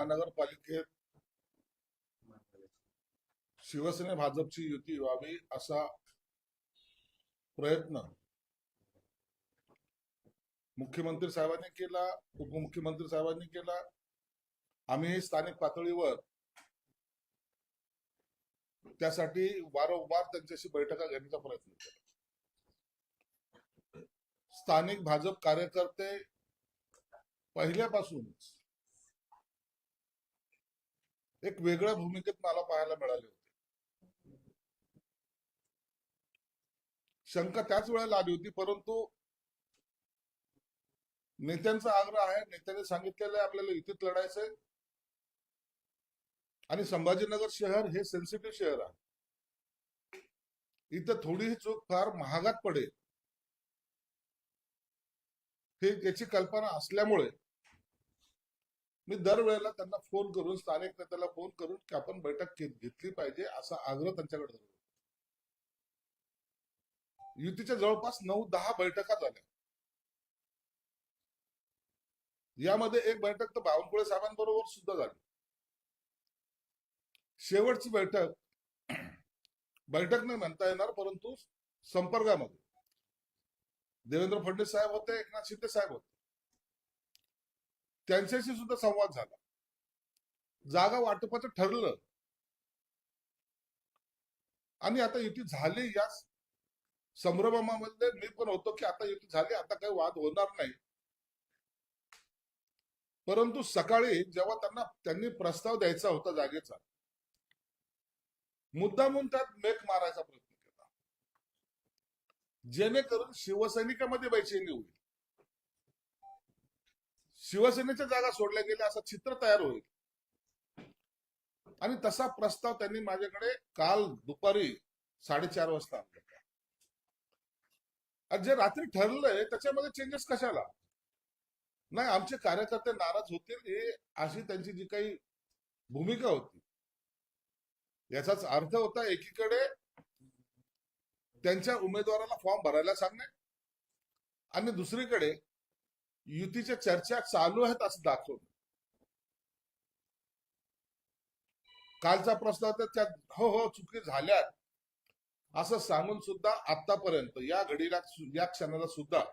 महानगरपालिकेत शिवसेने भाजपची युती व्हावी असा प्रयत्न मुख्यमंत्री साहेबांनी केला उपमुख्यमंत्री साहेबांनी केला. आम्ही स्थानिक पातळीवर त्यासाठी वारंवार त्यांच्याशी बैठका घेण्याचा प्रयत्न केला. स्थानिक भाजप कार्यकर्ते पहिल्यापासूनच एक वेगळ्या भूमिकेत मला पाहायला मिळाले होते. शंका त्याच वेळेला आली होती परंतु नेत्यांचा आग्रह आहे. नेत्याने सांगितलेलं आहे आपल्याला इथेच लढायचंय. आणि संभाजीनगर शहर हे सेन्सिटिव्ह शहर आहे. इथं थोडीही चूक फार महागात पडेल. हे याची कल्पना असल्यामुळे मी दरवेळेला त्यांना फोन करून स्थानिक नेत्याला फोन करून की आपण बैठक घेतली पाहिजे असा आग्रह त्यांच्याकडे धरला. युतीच्या जवळपास नऊ दहा बैठका झाल्या. यामध्ये एक बैठक तर बावनकुळे साहेबांबरोबर सुद्धा झाली. शेवटची बैठक बैठक नाही म्हणता येणार परंतु संपर्कामध्ये. देवेंद्र फडणवीस साहेब होते एकनाथ शिंदे साहेब होते. त्यांच्याशी सुद्धा संवाद झाला. जागा वाटपाचं ठरलं. आणि आता युती झाली या संभ्रमामध्ये मी पण होतो की आता युती झाली आता काही वाद होणार नाही. परंतु सकाळी जेव्हा त्यांना त्यांनी प्रस्ताव द्यायचा होता जागेचा मुद्दामून त्यात मेक मारायचा प्रयत्न केला. जेणेकरून शिवसैनिकामध्ये बैचैनी होईल. शिवसेनेच्या जागा सोडल्या गेल्या असं चित्र तयार होईल. आणि तसा प्रस्ताव त्यांनी माझ्याकडे काल दुपारी साडेचार वाजता आणला. जे रात्री ठरलंय त्याच्यामध्ये चेंजेस कशाला? नाही आमचे कार्यकर्ते नाराज होतील हे अशी त्यांची जी काही भूमिका होती. याचाच अर्थ होता एकीकडे त्यांच्या उमेदवाराला फॉर्म भरायला सांगणे आणि दुसरीकडे युतीच्या चर्चा चालू आहेत असं दाखवणं कालचा प्रस्ताव होता त्या हो हो चुकी झाल्यात. असं सांगून सुद्धा आतापर्यंत या घडीला या क्षणाला सुद्धा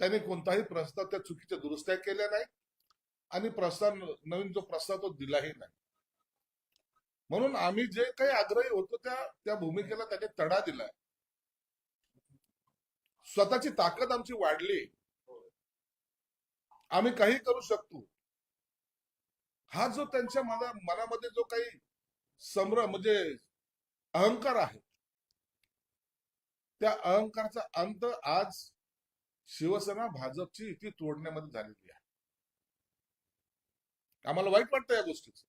त्यांनी कोणताही प्रस्ताव त्या चुकीच्या दुरुस्त्या केल्या नाही आणि प्रस्ताव नवीन जो प्रस्ताव तो दिलाही नाही. म्हणून आम्ही जे काही आग्रही होतो त्या त्या भूमिकेला त्याने तडा दिलाय. स्वतःची ताकद आमची वाढली. आम्ही काही करू शकतो. हा जो त्यांच्या मना मनामध्ये जो काही संभ्रम म्हणजे अहंकार आहे. त्या अहंकाराचा अंत आज शिवसेना भाजपची युती तोडण्यामध्ये झालेली आहे. आम्हाला वाईट वाटतं या गोष्टीच.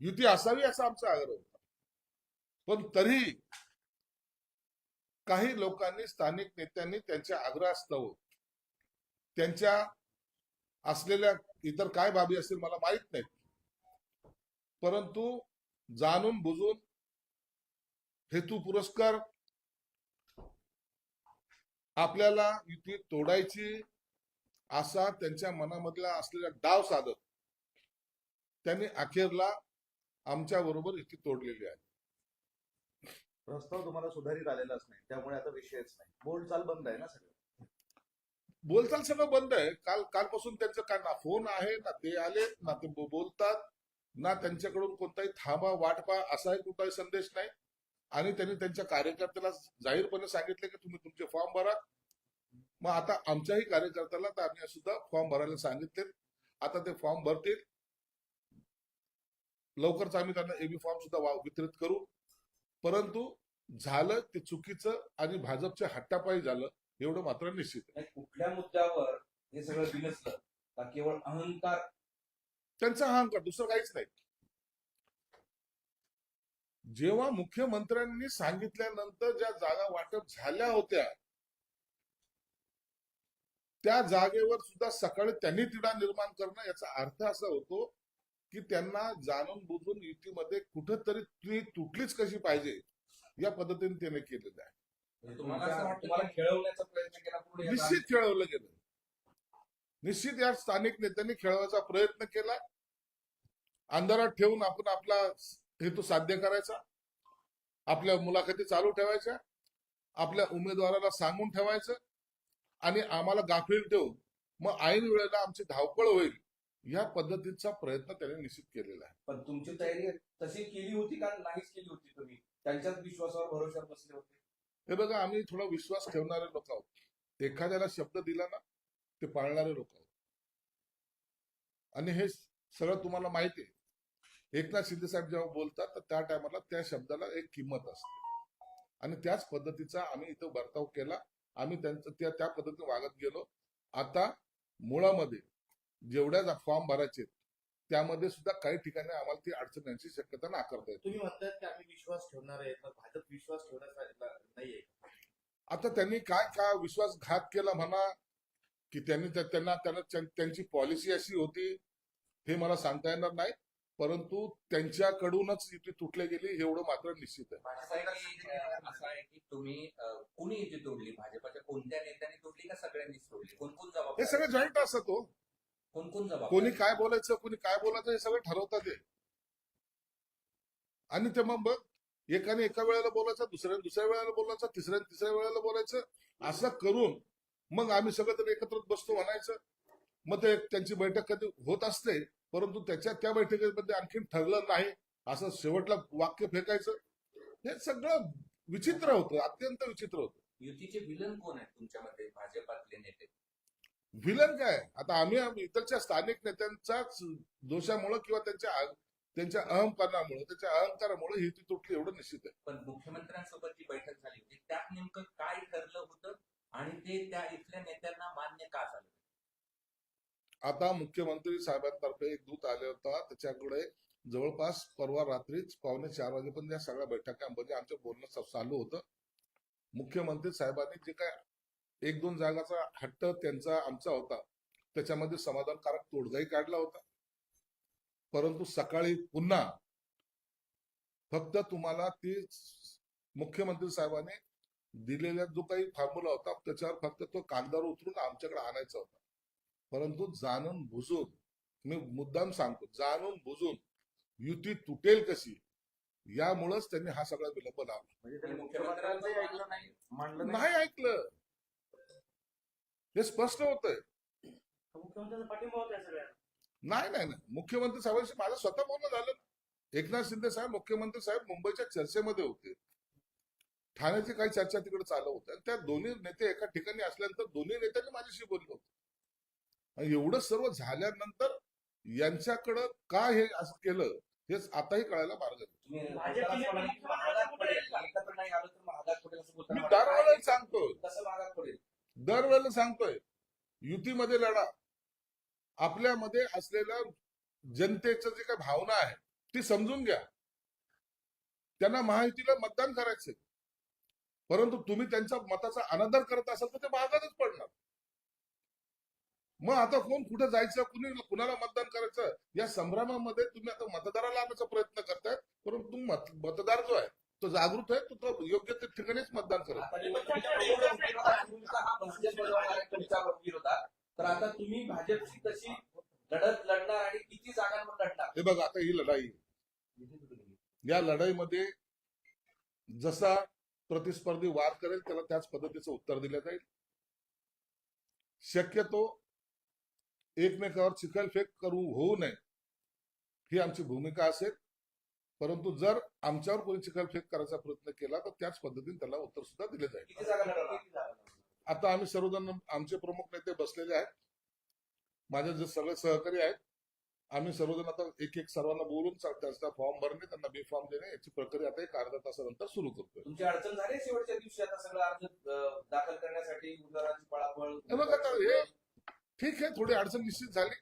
युती असावी असा आमचा आग्रह होता. पण तरी काही लोकांनी स्थानिक नेत्यांनी त्यांच्या आग्रहास्तव त्यांच्या असलेल्या इतर काय बाबी असतील मला माहीत नाही परंतु जाणून बुजून हेतू पुरस्कार आपल्याला युती तोडायची असा त्यांच्या मनामधला असलेला डाव साधत त्यांनी अखेरला आमच्या बरोबर युती तोडलेली आहे. प्रस्ताव तुम्हाला सुधारित आलेलाच नाही. त्यामुळे आता विषयच नाही. बोलचाल बंद आहे ना सगळं? बोलचाल सगळं बंद आहे. काल कालपासून त्यांचं काय ना फोन आहे ना ते आले ना ते बोलतात ना त्यांच्याकडून कोणताही थांबा वाटपा असाही कुठलाही संदेश नाही. आणि त्यांनी त्यांच्या कार्यकर्त्याला जाहीरपणे सांगितले की तुम्ही तुमचे फॉर्म भरा. मग आता आमच्याही कार्यकर्त्याला तर आम्ही सुद्धा फॉर्म भरायला सांगितले. आता ते फॉर्म भरतील. लवकरच आम्ही त्यांना एबी फॉर्म सुद्धा वितरित करू. परंतु झालं ते चुकीचं आणि भाजपच्या हट्टापायी झालं. एवढं मात्र निश्चित आहे. कुठल्या मुद्द्यावर हे सगळं बिनसलं का केवळ अहंकार? त्यांचा अहंकार दुसरं काहीच नाही. जेव्हा मुख्यमंत्र्यांनी सांगितल्यानंतर ज्या जागा वाटप झाल्या होत्या त्या जागेवर सुद्धा सकाळी त्यांनी तिढा निर्माण करणं याचा अर्थ असा होतो की त्यांना जाणून बुजून युतीमध्ये कुठंतरी ती तुटलीच कशी पाहिजे या पद्धतीने त्याने केलेलं आहे. तुम्हाला असं वाटतं तुम्हाला खेळवण्याचा प्रयत्न केला पूर्ण या निश्चित खेळवलं गेलं. निश्चित या स्थानिक नेत्यांनी खेळवायचा प्रयत्न केला. अंधारात ठेवून आपण आपला हेतू साध्य करायचा. आपल्या मुलाखती चालू ठेवायच्या. आपल्या उमेदवाराला सांगून ठेवायचं. आणि आम्हाला गाफील ठेवून मग ऐन वेळेला आमची धावपळ होईल या पद्धतीचा प्रयत्न त्याने निश्चित केलेला आहे. पण तुमची तयारी तशी केली होती का नाहीच केली होती तुम्ही? त्यांच्याच विश्वासावर भरोशावर बसले होते? हे बघा आम्ही थोडा विश्वास ठेवणारे लोक आहोत. एखाद्याला शब्द दिला ना ते पाळणारे लोक आहोत. आणि हे सगळं तुम्हाला माहिती आहे. एकनाथ शिंदे साहेब जेव्हा बोलतात तर त्या टायमाला त्या शब्दाला एक किंमत असते. आणि त्याच पद्धतीचा आम्ही इथं वर्ताव केला. आम्ही त्यांचं त्या त्या पद्धतीने वागत गेलो. आता मुळामध्ये जेवढ्या फॉर्म भरायचे त्यामध्ये सुद्धा काही ठिकाणी आम्हाला ती अडचण येण्याची शक्यता नाकारता येते. तुम्ही म्हणतात की आम्ही विश्वास ठेवणार आहे भाजप विश्वास ठेवण्याचा नाहीये. आता त्यांनी काय काय विश्वासघात केला म्हणा की त्यांनी त्या- त्यांना त्यांना त्यां- त्यांची पॉलिसी अशी होती हे मला सांगता येणार नाही परंतु त्यांच्याकडूनच ती तुटली गेली एवढं मात्र निश्चित आहे. असं आहे की तुम्ही कुणी इथे तोडली? भाजपाच्या कोणत्या नेत्याने तोडली का सगळ्यांनीच तोडली? कोण कोण हे जबाबदार सगळं जॉईंट असत हो कोण कोण जबाबदार कोणी काय बोलायचं कोणी काय बोलायचं हे सगळं ठरवतात ते. आणि ते मग बघ एकाने एका वेळेला बोलायचं दुसऱ्याने दुसऱ्या वेळेला बोलायचं तिसऱ्याने तिसऱ्या वेळेला बोलायचं. असं करून मग आम्ही सगळं तरी एकत्र बसतो म्हणायचं. मग ते त्यांची बैठक कधी होत असते परंतु त्याच्या त्या बैठकीमध्ये आणखीन ठरलं नाही. असं शेवटला वाक्य फेकायचं. हे सगळं विचित्र होतं अत्यंत विचित्र होतं. युतीचे विलन कोण आहेत तुमच्यामध्ये? भाजपातले नेते. व्हिलन काय? आता आम्ही इकडच्या स्थानिक नेत्यांच्याच दोषामुळे किंवा त्यांच्या त्यांच्या अहंकारणामुळे त्यांच्या अहंकारामुळे ही ती तुटली एवढं निश्चित आहे. पण मुख्यमंत्र्यांसोबत जी बैठक झाली होती त्यात नेमकं काय ठरलं होतं आणि ते त्या इथल्या नेत्यांना मान्य का झालं? आता मुख्यमंत्री साहेबांतर्फे एक दूत आले होता. त्याच्याकडे जवळपास परवा रात्रीच पावणे चार वाजेपर्यंत या सगळ्या बैठकांमध्ये आमचं बोलणं चालू होतं. मुख्यमंत्री साहेबांनी जे काय एक दोन जागाचा हट्ट त्यांचा आमचा होता. त्याच्यामध्ये समाधानकारक तोडगाही काढला होता. परंतु सकाळी पुन्हा फक्त तुम्हाला ती मुख्यमंत्री साहेबांनी दिलेला जो काही फॉर्म्युला होता त्याच्यावर फक्त तो कागदावर उतरून आमच्याकडे आणायचा होता. परंतु जाणून बुजून मी मुद्दाम सांगतो जाणून बुजून युती तुटेल कशी यामुळेच त्यांनी हा सगळा विलंब लावला. म्हणजे नाही ऐकलं. हे स्पष्ट होता सगळ्यांना. नाही नाही नाही. मुख्यमंत्री साहेबांशी माझं स्वतः बोलणं झालं. ना. एकनाथ शिंदे साहेब मुख्यमंत्री साहेब मुंबईच्या चर्चेमध्ये होते. ठाण्याची काही चर्चा तिकडे चालू होत्या आणि त्या दोन्ही नेते एका ठिकाणी असल्यानंतर दोन्ही नेत्यांनी माझ्याशी बोललो होते. आणि एवढं सर्व झाल्यानंतर यांच्याकडं का हे असं केलं हेच आताही कळायला मार्ग नाही. तुम्ही भाजपची असं म्हणाले की महागात पडेल एकत्र नाही आलं तर महागात पडेल असं मी बोलताना दरवेळेला सांगतोय कसं महागात पडेल दरवेळेला सांगतोय युतीमध्ये लढा. आपल्यामध्ये असलेल्या जनतेचं जे काही भावना आहे ती समजून घ्या. त्यांना महायुतीला मतदान करायचंय. परंतु तुम्ही त्यांच्या मताचा अनादर करत असाल तर ते महागातच पडणार. मग आता कोण कुठे जायचं कुणी कुणाला मतदान करायचं या संभ्रमामध्ये तुम्ही आता मतदाराला आणण्याचा प्रयत्न करताय परंतु मतदार जो आहे तो जागृत आहे तो योग्य त्या ठिकाणीच मतदान हा विरोधात तर आता तुम्ही भाजपशी कशी लढत लढणार आणि किती जागांवर लढणार? हे बघा आता ही लढाई. या लढाईमध्ये जसा प्रतिस्पर्धी वार करेल त्याला त्याच पद्धतीचं उत्तर दिलं जाईल. शक्यतो एकमेकावर चिखलफेक करू होऊ नये ही आमची भूमिका असेल. परंतु जर आमच्यावर कोणी चिखलफेक करायचा प्रयत्न केला तर त्याच पद्धतीने त्याला उत्तर सुद्धा दिलं जाईल. आता आम्ही सर्वजण आमचे प्रमुख नेते बसलेले आहेत. माझे जे सगळे सहकारी आहेत आम्ही सर्वजण आता एक एक सर्वांना बोलून त्याचा फॉर्म भरणे त्यांना बी फॉर्म देणे याची प्रक्रिया आता एक अर्ध्या तासानंतर सुरू करतोय. तुमची अडचण झाली शेवटच्या दिवशी आता सगळं अर्ज दाखल करण्यासाठी पळापळ? हे ठीक आहे थोडी अडचण निश्चित झाली.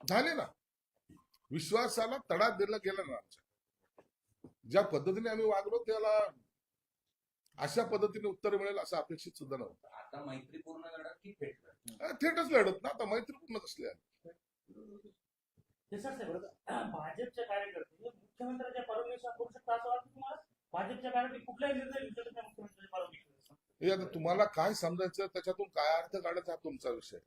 झाली ना. विश्वासाला तडा दिला गेला ना आमच्या. ज्या पद्धतीने आम्ही वागलो त्याला अशा पद्धतीने उत्तर मिळेल असं अपेक्षित सुद्धा नव्हतं. आता मैत्रीपूर्ण लढत की थेट लढत? अं, थेटच लढत ना आता मैत्रीपूर्ण असल्या सर साहेब आता भाजपचे कार्यकर्ते मुख्यमंत्र्यांच्या परवानगीशिवाय करू शकता असं वाटतं तुम्हाला? भाजपच्या कार्यकर्ते कुठलाही निर्णय घेऊ शकत नाही मुख्यमंत्र्यांच्या परवानगीशिवाय हे आता तुम्हाला काय समजायचं त्याच्यातून काय अर्थ काढायचा हा तुमचा विषय.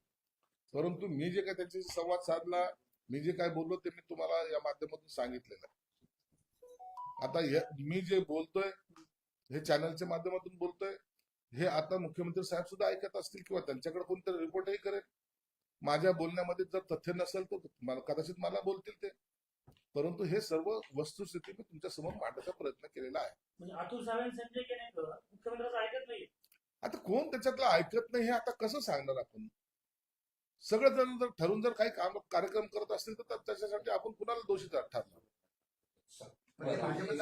परंतु मी जे काय त्यांच्याशी संवाद साधला मी जे काय बोललो ते मी तुम्हाला या माध्यमातून सांगितलेलं आहे. आता हे- मी जे बोलतोय हे चॅनलच्या माध्यमातून बोलतोय हे आता मुख्यमंत्री साहेब सुद्धा ऐकत असतील किंवा त्यांच्याकडे कोणतरी रिपोर्टही करेल. माझ्या बोलण्यामध्ये जर तथ्य नसेल तर कदाचित मला बोलतील ते. परंतु हे सर्व वस्तुस्थिती मी तुमच्यासमोर मांडण्याचा प्रयत्न केलेला आहे. म्हणजे आता कोण त्याच्यातलं ऐकत नाही हे आता कसं सांगणार आपण? सगळं जण जर ठरून जर काही काम कार्यक्रम करत असतील तर त्याच्यासाठी आपण कुणाला दोषी ठरणार? म्हणजे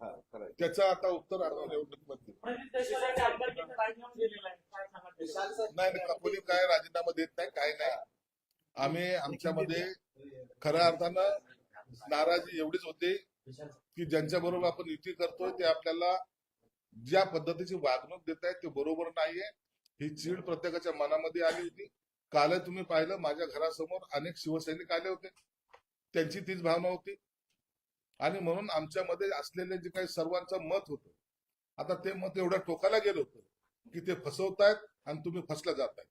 हा खरं आहे. त्याचं आता उत्तर आता निवडणुकीमध्ये. काय सांगा त्याच्यावर? नाही कोणी काय राजीनामा देत नाही काय नाही. आम्ही आमच्यामध्ये खऱ्या अर्थानं नाराजी एवढीच होती की ज्यांच्या बरोबर आपण युती करतोय ते आपल्याला ज्या पद्धतीची वागणूक देत आहेत ते बरोबर नाहीये. ही चीड प्रत्येकाच्या मनामध्ये आली होती. काल तुम्ही पाहिलं माझ्या घरासमोर अनेक शिवसैनिक आले होते. त्यांची तीच भावना होती. आणि म्हणून आमच्यामध्ये असलेले जे काही सर्वांचं मत होतं आता ते मत एवढ्या टोकाला गेलं होतं की ते फसवतायत आणि तुम्ही फसला जाताय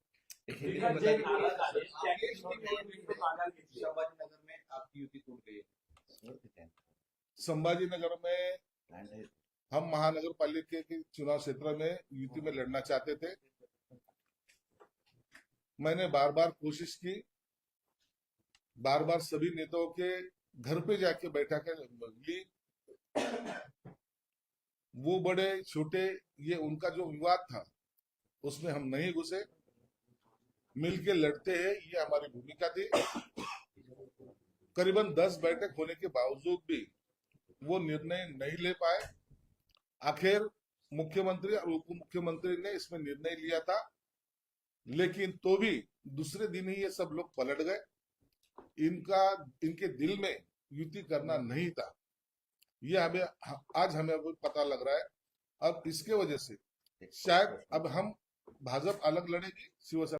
संभाजीनगर में हम महानगर पालिका के चुनाव क्षेत्र में युति में लड़ना चाहते थे. मैंने बार बार कोशिश की। बार बार सभी नेताओं के घर पे जाके बैठा कर ली। वो बड़े, छोटे, ये उनका जो विवाद था, उसमें हम नहीं घुसे। मिलके लड़ते हैं, ये हमारी भूमिका थी। करीबन दस बैठक होने के बावजूद भी वो निर्णय नहीं ले पाए। आखिर मुख्यमंत्री और उप मुख्यमंत्री ने इसमें निर्णय लिया था। लेकिन तो भी दूसरे दिन ही ये सब लोग पलट गए। इनका इनके दिल में युति करना नहीं था। ये हमें आज हमें अब पता लग रहा है। अब इसके वजह से शायद अब हम भाजपा अलग लड़ेगी शिवसेना